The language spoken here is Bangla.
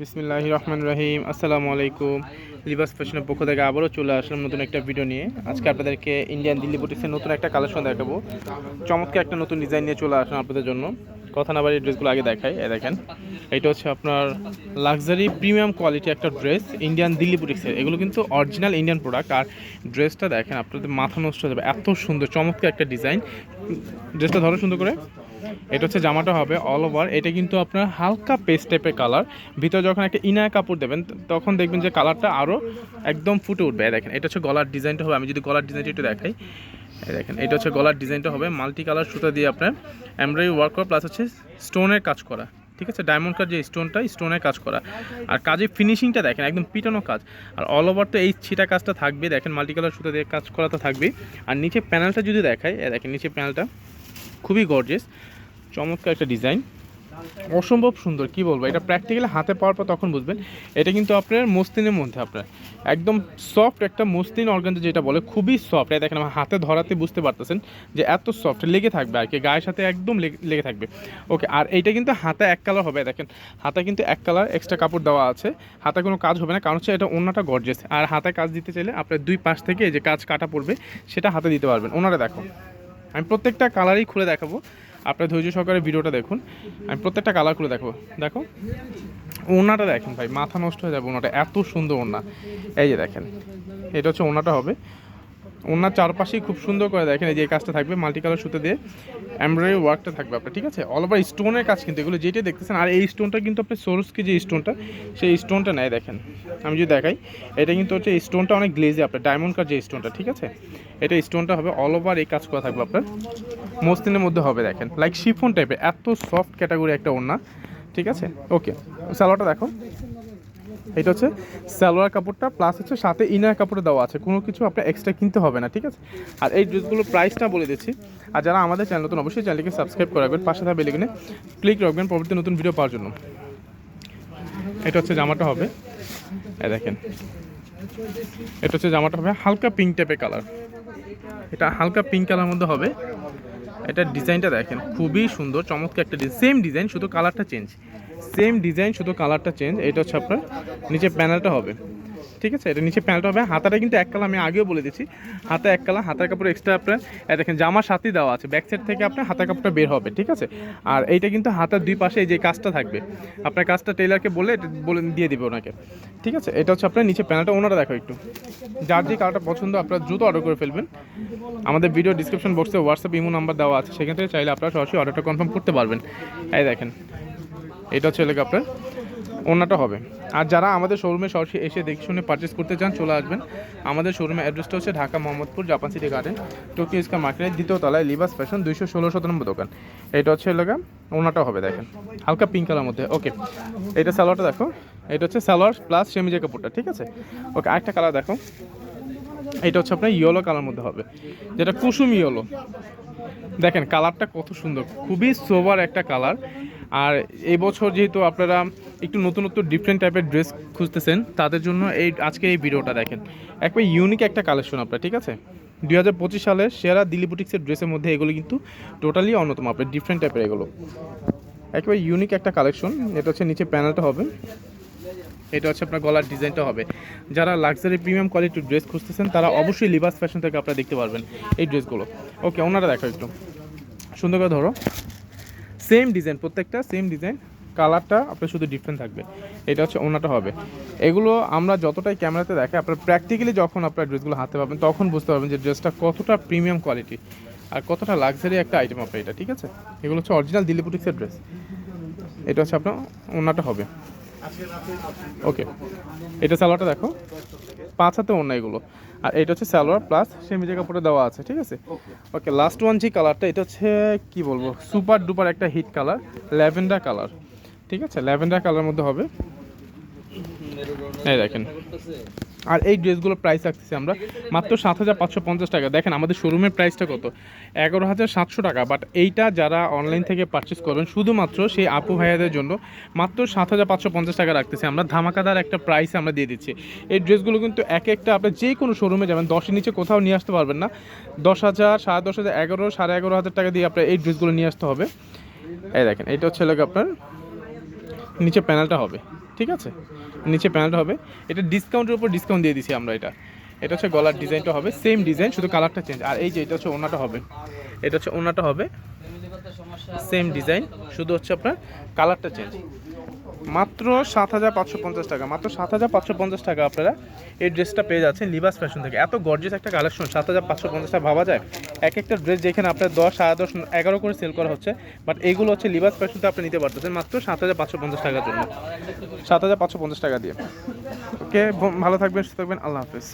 বিসমিল্লাহ রহমান রহিম। আসসালামু আলাইকুম। লিবাস ফ্যাশনের পক্ষ থেকে আবারও চলে আসলাম নতুন একটা ভিডিও নিয়ে। আজকে আপনাদেরকে ইন্ডিয়ান দিল্লি বুটিক্সের নতুন একটা কালেকশন দেখাবো। চমৎকার একটা নতুন ডিজাইন নিয়ে চলে আসলাম আপনাদের জন্য। কথা না বাড়ি ড্রেসগুলো আগে দেখাই। এই দেখেন, এটা হচ্ছে আপনার লাক্সারি প্রিমিয়াম কোয়ালিটি একটা ড্রেস ইন্ডিয়ান দিল্লি বুটিক্সের। এগুলো কিন্তু অরিজিনাল ইন্ডিয়ান প্রোডাক্ট আর ড্রেসটা দেখেন, আপনাদের মাথা নষ্ট হয়ে যাবে। এত সুন্দর, চমৎকার একটা ডিজাইন। ড্রেসটা ধরো সুন্দর করে। এটা হচ্ছে জামাটা হবে অল ওভার এটা কিন্তু আপনার হালকা পেস্ট টাইপের কালার ভিতরে যখন একটা ইনার কাপড় দেবেন, তখন দেখবেন যে কালারটা আরও একদম ফুটে উঠবে। দেখেন, এটা হচ্ছে গলার ডিজাইনটা হবে। আমি যদি গলার ডিজাইনটা একটু দেখাই। দেখেন, এটা হচ্ছে গলার ডিজাইনটা হবে। মাল্টি কালার সুতা দিয়ে আপনার এমব্রয়ডারি ওয়ার্ক করা প্লাস হচ্ছে স্টোনের কাজ করা। ঠিক আছে? ডায়মন্ড কাজ যে স্টোনটা স্টোনের কাজ করা। আর কাজের ফিনিশিংটা দেখেন, একদম পিটানো কাজ। আর অল ওভার তো এই ছিটা কাজটা থাকবে দেখেন মাল্টি কালার সুতা দিয়ে কাজ করা তো থাকবে আর নিচে প্যানেলটা যদি দেখায় দেখেন, নিচে প্যানেলটা খুবই গর্জেস চমৎকার একটা ডিজাইন অসম্ভব সুন্দর, কি বলব? এটা প্র্যাকটিক্যালি হাতে পাওয়ার পর তখন বুঝবেন, এটা কিন্তু আপনার মস্তিনের মধ্যে আপনার। একদম সফট একটা মস্তিন অর্গানজা যেটা বলে, খুবই সফট এটা দেখেন, আমার হাতে ধরাতে বুঝতে পারতেছেন যে এত সফট লেগে থাকবে আর কি, গায়ের সাথে একদম লেগে- লেগে থাকবে। ওকে আর এইটা কিন্তু হাতে এক কালার হবে, দেখেন, হাতে কিন্তু এক কালার এক্সট্রা কাপড় দেওয়া আছে, হাতে কোনো কাজ হবে না, কারণ হচ্ছে এটা অন্যটা গর্জেস আর হাতে কাজ দিতে চাইলে আপনার দুই পাশ থেকে যে কাজ কাটা পড়বে, সেটা হাতে দিতে পারবেন। ওনারা দেখো। আমি প্রত্যেকটা কালারই খুলে দেখাবো। আপনার ধৈর্য সহকারে ভিডিওটা দেখুন। আমি প্রত্যেকটা কালার খুলে দেখো দেখো ওনাটা দেখেন ভাই, মাথা নষ্ট হয়ে যাবে ওনাটা এত সুন্দর ওনা এই যে দেখেন, এটা হচ্ছে ওনাটা হবে। ওনার চারপাশেই খুব সুন্দর করে দেখেন, এই যে কাজটা থাকবে মাল্টি কালার সুতো দিয়ে এমব্রয়ডারি ওয়ার্কটা থাকবে আপনার, ঠিক আছে? অল ওভার স্টোনের কাজ কিন্তু এগুলো যেটা দেখতেছেন, আর এই স্টোনটা কিন্তু আপনার সোরসকি যে স্টোনটা সেই স্টোনটা নেয় দেখেন। আমি যদি দেখাই, এটা কিন্তু হচ্ছে স্টোনটা অনেক গ্লেজি আপনার ডায়মন্ড কার যে স্টোনটা ঠিক আছে? এটা স্টোনটা হবে অল ওভার এই কাজ করা থাকবে আপনার মসলিনের মধ্যে হবে দেখেন। লাইক শিফন টাইপের এত সফট ক্যাটাগরি একটা ওড়না, ঠিক আছে? ওকে সালোয়ারটা দেখো। এটা হচ্ছে সালোয়ার কাপড়টা প্লাস হচ্ছে সাথে ইনার কাপড়ে দেওয়া আছে। কোনো কিছু আপনার এক্সট্রা কিনতে হবে না, ঠিক আছে? আর এই ড্রেসগুলোর প্রাইসটা বলে দিচ্ছি। আর যারা আমাদের চ্যানেল নতুন, অবশ্যই চ্যানেলকে সাবস্ক্রাইব করে রাখবেন, পাশে থাকবে বেলিগুনে ক্লিক রাখবেন পরবর্তী নতুন ভিডিও পাওয়ার জন্য। এটা হচ্ছে জামাটা হবে। দেখেন। এটা হচ্ছে জামাটা হবে হালকা পিঙ্ক টাইপের কালার এটা হালকা পিঙ্ক কালার মধ্যে হবে। এটা ডিজাইনটা দেখেন, খুবই সুন্দর, চমৎকার একটা সেম ডিজাইন শুধু কালারটা চেঞ্জ সেম ডিজাইন, শুধু কালারটা চেঞ্জ, এটা হচ্ছে আপনার নিচে প্যানেলটা হবে। ঠিক আছে? এটা নিচে প্যানেলটা হবে। হাতাটা কিন্তু এক কালার, আমি আগেও বলে দিচ্ছি হাতে এক কালার, হাতার কাপড় এক্সট্রা আপনার দেখেন জামার সাথেই দেওয়া আছে। ব্যাক সাইড থেকে আপনার হাতার কাপড়টা বের হবে, ঠিক আছে? আর এইটা কিন্তু হাতার দুই পাশে এই যে কাজটা থাকবে। আপনার কাজটা টেলারকে বলে বলে, দিয়ে দিবে ওনাকে। ঠিক আছে? এটা হচ্ছে আপনার নিচে প্যানেলটা, ওনারা দেখো একটু। যার যে কালারটা পছন্দ, আপনারা দ্রুত অর্ডার করে ফেলবেন। আমাদের ভিডিও ডিসক্রিপশন বক্সে হোয়াটসঅ্যাপ ইমো নাম্বার দেওয়া আছে। সেখান থেকে চাইলে আপনারা সরাসরি অর্ডারটা কনফার্ম করতে পারবেন। এই দেখেন এটা হচ্ছে এলাকা আপনার ওনাটা হবে। আর যারা আমাদের শোরুমে সরাসরি এসে দেখে শুনে পারচেস করতে চান, চলে আসবেন। আমাদের শোরুমের অ্যাড্রেসটা হচ্ছে Dhaka Mohammadpur, Japan city garden Tokyo square মার্কেটের দ্বিতীয় তলায় লিবাস ফ্যাশন দুইশো ষোলো নম্বর দোকান। এটা হচ্ছে এলাকা ওনাটা হবে, দেখেন। হালকা পিঙ্ক কালার মধ্যে ওকে এটা সালোয়ারটা দেখো, এটা হচ্ছে সালোয়ার প্লাস সেমিজের কাপড়টা, ঠিক আছে? ওকে আরেকটা কালার দেখো। এটা হচ্ছে আপনার ইয়েলো কালার মধ্যে হবে, যেটা কুসুম ইয়েলো দেখেন কালারটা কত সুন্দর, খুবই সোবার একটা কালার। আর এই বছর যেহেতু আপনারা একটু নতুন নতুন ডিফারেন্ট টাইপের ড্রেস খুঁজতেছেন, তাদের জন্য এই আজকে এই ভিডিওটা দেখেন। একবার ইউনিক একটা কালেকশন আপনার, ঠিক আছে? দুই হাজার পঁচিশ সালের সেরা দিল্লি বুটিক্সের ড্রেসের মধ্যে এগুলো কিন্তু টোটালি অন্যতম, আপনার ডিফারেন্ট টাইপের এগুলো। একেবারে ইউনিক একটা কালেকশন এটা হচ্ছে নিচে প্যানেলটা হবে। এটা হচ্ছে আপনার গলার ডিজাইনটা হবে। যারা লাক্সারি প্রিমিয়াম কোয়ালিটির ড্রেস খুঁজতেছেন, তারা অবশ্যই লিবাস ফ্যাশন থেকে আপনারা দেখতে পারবেন এই ড্রেসগুলো ওকে ওনারা দেখো একটু। সুন্দর করে ধরো। সেম ডিজাইন প্রত্যেকটা সেম ডিজাইন কালারটা আপনার শুধু ডিফারেন্ট থাকবে। এটা হচ্ছে ওনাটা হবে। এগুলো আমরা যতটাই ক্যামেরাতে দেখে আপনার প্র্যাকটিক্যালি যখন আপনার ড্রেসগুলো হাতে পাবেন, তখন বুঝতে পারবেন যে ড্রেসটা কতটা প্রিমিয়াম কোয়ালিটি আর কতটা লাক্সারি একটা আইটেম আপনার এটা, ঠিক আছে? এগুলো হচ্ছে অরিজিনাল দিল্লি বুটিক্সের ড্রেস এটা হচ্ছে আপনার ওনাটা হবে। ওকে, এটা সালোয়ারটা দেখো। পাঁচ হাতে অন্য এগুলো। আর এটা হচ্ছে সালোয়ার প্লাস সেমিজে কাপড়ে দেওয়া আছে, ঠিক আছে? ওকে লাস্ট ওয়ান যে কালারটা এটা হচ্ছে, কি বলব সুপার ডুপার একটা হিট কালার ল্যাভেন্ডার কালার ঠিক আছে? ল্যাভেন্ডার কালার মধ্যে হবে। এই দেখেন। আর এই ড্রেসগুলোর প্রাইস রাখতেছি আমরা মাত্র সাত হাজার পাঁচশো পঞ্চাশ টাকা। দেখেন আমাদের শোরুমের প্রাইসটা কত? এগারো হাজার সাতশো টাকা। বাট এইটা যারা অনলাইন থেকে পারচেস করবেন শুধুমাত্র সেই আপু ভাইয়াদের জন্য মাত্র সাত হাজার পাঁচশো পঞ্চাশ টাকা রাখতেছি। আমরা ধামাকাদার একটা প্রাইস আমরা দিয়ে দিচ্ছি। এই ড্রেসগুলো কিন্তু এক একটা আপনি যে কোনো শোরুমে যাবেন, দশের নিচে কোথাও নিয়ে আসতে পারবেন না। দশ হাজার, সাড়ে দশ হাজার, এগারো, সাড়ে এগারো হাজার টাকা দিয়ে আপনার এই ড্রেসগুলো নিয়ে আসতে হবে। এই দেখেন এইটা হচ্ছে আপনার নিচে প্যানেলটা হবে। ঠিক আছে? নিচে প্যানেল হবে। এটা ডিসকাউন্টের উপর ডিসকাউন্ট দিয়ে দিছি আমরা এটা। এটা হচ্ছে গলার ডিজাইনটা হবে। সেম ডিজাইন শুধু কালারটা চেঞ্জ আর এই যে, এটা হচ্ছে ওনাটা হবে। এটা হচ্ছে ওনাটা হবে। সেম ডিজাইন শুধু হচ্ছে আপনার কালারটা চেঞ্জ মাত্র সাত হাজার পাঁচশো পঞ্চাশ টাকা মাত্র সাত হাজার পাঁচশো পঞ্চাশ টাকা আপনারা এই ড্রেসটা পেয়ে যাচ্ছেন লিবাস ফ্যাশন থেকে। এত গর্জিয়াস একটা কালেকশন সাত হাজার পাঁচশো পঞ্চাশ টাকা ভাবা যায়। এক একটা ড্রেস যেখানে আপনার দশ সাড়ে দশ এগারো করে সেল করা হচ্ছে বাট এইগুলো হচ্ছে লিবাস ফ্যাশনতে আপনি নিতে পারতেছেন মাত্র সাত হাজার পাঁচশো পঞ্চাশ টাকার জন্য। সাত হাজার পাঁচশো পঞ্চাশ টাকা দিয়ে। ওকে ভালো থাকবেন সুস্থ থাকবেন আল্লাহ হাফেজ।